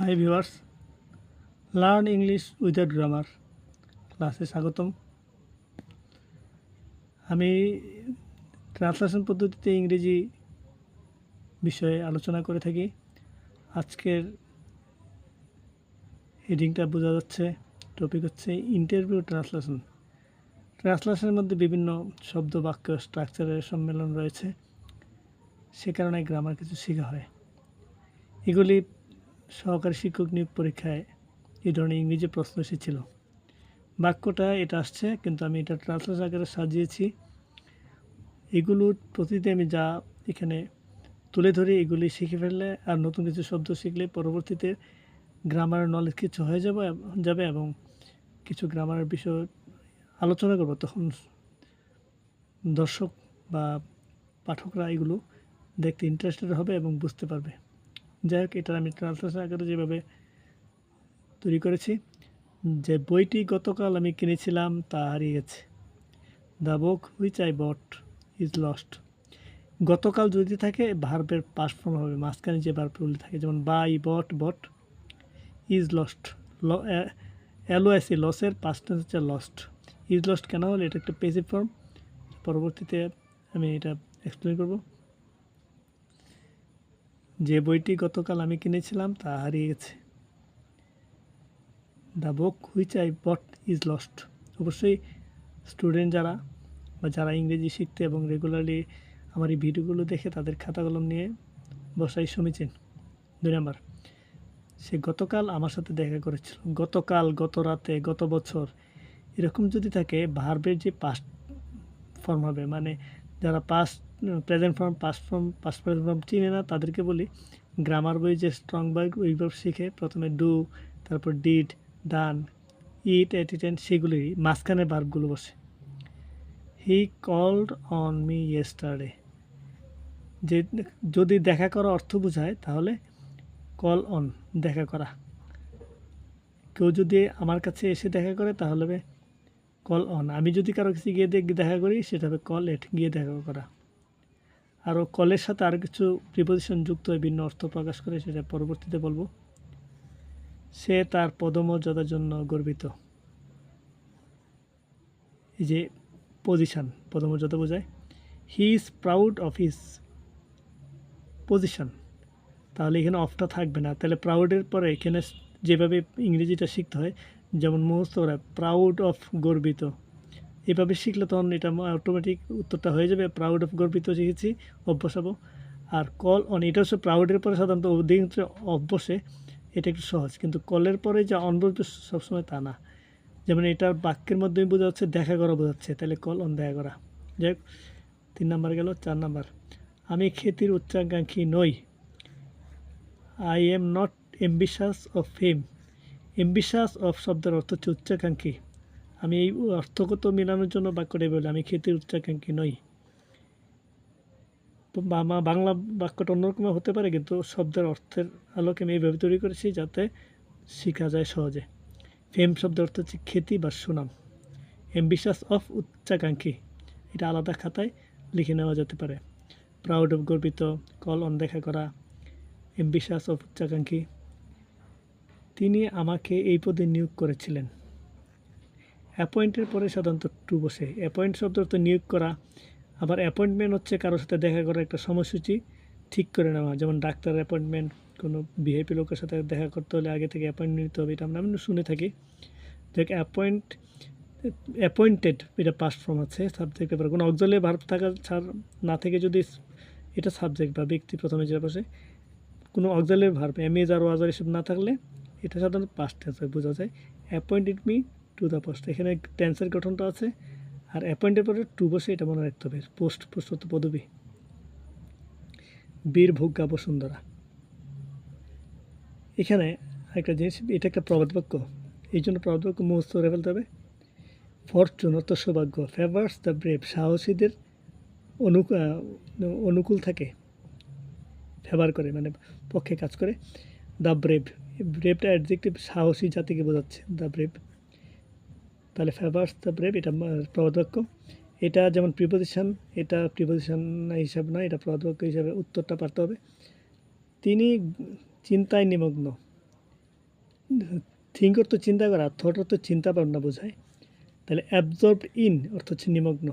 Hi viewers learn English without grammar ক্লাসে স্বাগতম। আমি ট্রান্সলেশন পদ্ধতিতে ইংরেজি বিষয়ে আলোচনা করে থাকি। আজকের হেডিংটা বোঝা যাচ্ছে টপিক হচ্ছে ইন্টারভিউ ট্রান্সলেশন ট্রান্সলেশনের মধ্যে বিভিন্ন শব্দ, বাক্য স্ট্রাকচারের সম্মেলন রয়েছে। সে কারণে গ্রামার কিছু শেখা হয়। এগুলি সহকারী শিক্ষক নিয়োগ পরীক্ষায় এই ধরনের ইংরেজি প্রশ্ন এসেছিল। বাক্যটা এটা আসছে, কিন্তু আমি এটা ট্রান্সলেশন আকারে সাজিয়েছি। এগুলো প্রতিদিন আমি যা এখানে তুলে ধরে, এগুলি শিখে ফেললে আর নতুন কিছু শব্দ শিখলে পরবর্তীতে গ্রামারের নলেজ কিছু হয়ে যাবে যাবে এবং কিছু গ্রামারের বিষয় আলোচনা করব। তখন দর্শক বা পাঠকরা এগুলো দেখতে ইন্টারেস্টেড হবে এবং বুঝতে পারবে। যাই হোক, এটা আমি ট্রান্সলেশন আকারে যেভাবে তৈরি করেছি, যে বইটি গতকাল আমি কিনেছিলাম, তা হারিয়ে গেছে। The book which I bought is lost. গতকাল যদি থাকে, ভার্বের পাস ফর্ম হবে, মাঝখানে যে ভার্বগুলি থাকে, যেমন buy, bought bought is lost. Lose L O S E, লসের পাস্ট হচ্ছে লস্ট। ইজ লস্ট কেন হলে? এটা একটা পেসিভ ফর্ম পরবর্তীতে আমি এটা এক্সপ্লেন করব। যে বইটি গতকাল আমি কিনেছিলাম, তা হারিয়ে গেছে। The book which I bought is lost. অবশ্যই স্টুডেন্ট যারা বা যারা ইংরেজি শিখতে এবং রেগুলারলি আমার এই ভিডিওগুলো দেখে তাদের খাতা কলম নিয়ে বসাই সমীচীন। দুই নাম্বার, সে গতকাল আমার সাথে দেখা করেছিল। গতকাল, গত রাতে, গত বছর, এরকম যদি থাকে, ভার্বের যে পাস্ট ফর্ম হবে মানে যারা past present form past form past present form চিনে না, তাদেরকে বলি গ্রামার বই যে স্ট্রং বার্গ ওইভাবে শিখে প্রথমে ডু তারপর ডিড ডান ইট অ্যাটিটেন সেগুলি মাঝখানে বার্বগুলো বসে। He called on me yesterday যে যদি দেখা করা অর্থ বোঝায়, তাহলে কল অন দেখা করা। কেউ যদি আমার কাছে এসে দেখা করে, তাহলে কল অন আমি যদি কারও কাছে গিয়ে দেখা করি, সেটা হবে কল এট গিয়ে দেখা করা। আরও কলের সাথে আর কিছু প্রিপোজিশন যুক্ত হয়ে ভিন্ন অর্থ প্রকাশ করে সেটা পরবর্তীতে বলব। সে তার পদমর্যাদার জন্য গর্বিত। এই যে পজিশান পদমর্যাদা বোঝায়। He is proud of his position তাহলে এখানে অফটা থাকবে না। তাহলে প্রাউডের পরে এখানে যেভাবে ইংরেজিটা শিখতে হয়, যেমন মুহূর্ত প্রাউড অফ গর্বিত। এভাবে শিখলে তখন এটা অটোমেটিক উত্তরটা হয়ে যাবে প্রাউড অফ গর্বিত শিখেছি অভ্যাসাবো। আর কল অন এটা হচ্ছে প্রাউডের পরে সাধারণত অধিকাংশ অভ্যসে এটা একটু সহজ, কিন্তু কলের পরে যা অনবরত সবসময় তা না। যেমন এটার বাক্যের মাধ্যমে বোঝা যাচ্ছে, দেখা করা বোঝাচ্ছে, তাহলে কল অন দেখা করা। যাই হোক, তিন নাম্বার গেল, চার নাম্বার। আমি খ্যাতির উচ্চাকাঙ্ক্ষী নই। I am not ambitious of fame ambitious of শব্দের অর্থ হচ্ছে উচ্চাকাঙ্ক্ষী। আমি এই অর্থগত মিলানোর জন্য বাক্যটাই বলি আমি খেতে উচ্চাকাঙ্ক্ষী নই। বাংলা বাক্যটা অন্যরকম হতে পারে, কিন্তু শব্দের অর্থের আলোকে আমি এইভাবে তৈরি করেছি যাতে শেখা যায় সহজে। ফেম শব্দের অর্থ হচ্ছে খ্যাতি বা সুনাম। এম্বিশাস অফ উচ্চাকাঙ্ক্ষী, এটা আলাদা খাতায় লিখে নেওয়া যেতে পারে। প্রাউড অফ গর্বিত, কল অনদেখা করা, এম্বিশাস অফ উচ্চাকাঙ্ক্ষী। তিনি আমাকে এই পদে নিয়োগ করেছিলেন। অ্যাপয়েন্টের পরে সাধারণত টু বসে। অ্যাপয়েন্ট শব্দ অর্থ নিয়োগ করা। আবার অ্যাপয়েন্টমেন্ট হচ্ছে কারোর সাথে দেখা করার একটা সময়সূচি ঠিক করে নেওয়া। যেমন ডাক্তার অ্যাপয়েন্টমেন্ট কোনো ভিআইপি লোকের সাথে দেখা করতে হলে আগে থেকে অ্যাপয়েন্টমেন্ট নিতে হবে, এটা আমরা আমি শুনে থাকি। দেখ অ্যাপয়েন্ট অ্যাপয়েন্টেড এটা পাস্ট ফর্ম আছে সাবজেক্ট ব্যাপারে কোনো অক্সলে ভার্ব থাকা ছাড় না থেকে যদি এটা সাবজেক্ট বা ব্যক্তি প্রথমে যে বসে, কোনো অক্সলের verb am is are was were এসব না থাকলে এটা সাধারণত পাস্ট টেন্স বোঝা যায়। Appointed me to the post এখানে টেন্সের গঠনটা আছে, আর অ্যাপয়েন্টের পরে টু বসে এটা মনে রাখতে হবে। পোস্ট পোস্ট পদবী। বীর ভোগ্যা বসুন্ধরা। এখানে একটা জিনিস, এটা একটা প্রবাদ বাক্য এই জন্য প্রবাদ বাক্য মুহূর্ত করে ফেলতে হবে। ফরচুন অর্থ সৌভাগ্য। ফেভার্স দ্য ব্রেভ সাহসীদের অনু অনুকূল থাকে। ফেভার করে মানে পক্ষে কাজ করে। দ্য ব্রেভ ব্রেভটা অ্যাডজেক্টিভ সাহসী জাতিকে বোঝাচ্ছে। দ্য ব্রেভ তাহলে ফেভার্স দ্য এটা প্রবাদবাক্য এটা যেমন প্রিপোজিশন এটা প্রিপোজিশন হিসাব নয় এটা প্রবাদবাক্য হিসাবে উত্তরটা পারতে হবে। তিনি চিন্তায় নিমগ্ন। থিঙ্ক অর্থ চিন্তা করা থট অর্থ চিন্তা ভাবনা বোঝায়। তাহলে অ্যাবজর্ব ইন অর্থ হচ্ছে নিমগ্ন।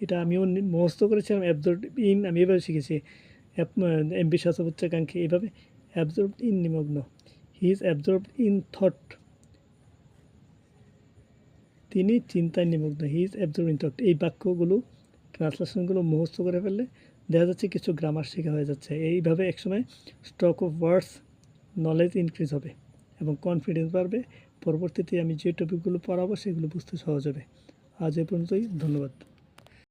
এটা আমিও মুখস্থ করেছিলাম অ্যাবজর্ব ইন আমি এভাবে শিখেছি। এমবি উচ্চাকাঙ্ক্ষী এভাবে। অ্যাবজর্ব ইন নিমগ্ন। He is absorb in thought তিনি চিন্তায় নিমগ্ন। He is absorb in thought এই বাক্যগুলো ট্রান্সলেশনগুলো মুখস্থ করে ফেললে দেখা যাচ্ছে কিছু গ্রামার শেখা হয়ে যাচ্ছে। এইভাবে একসময় stock of words knowledge increase হবে এবং কনফিডেন্স বাড়বে। পরবর্তীতে আমি যে টপিকগুলো পড়াবো, সেগুলো বুঝতে সহজ হবে। আজ এ পর্যন্তই। ধন্যবাদ।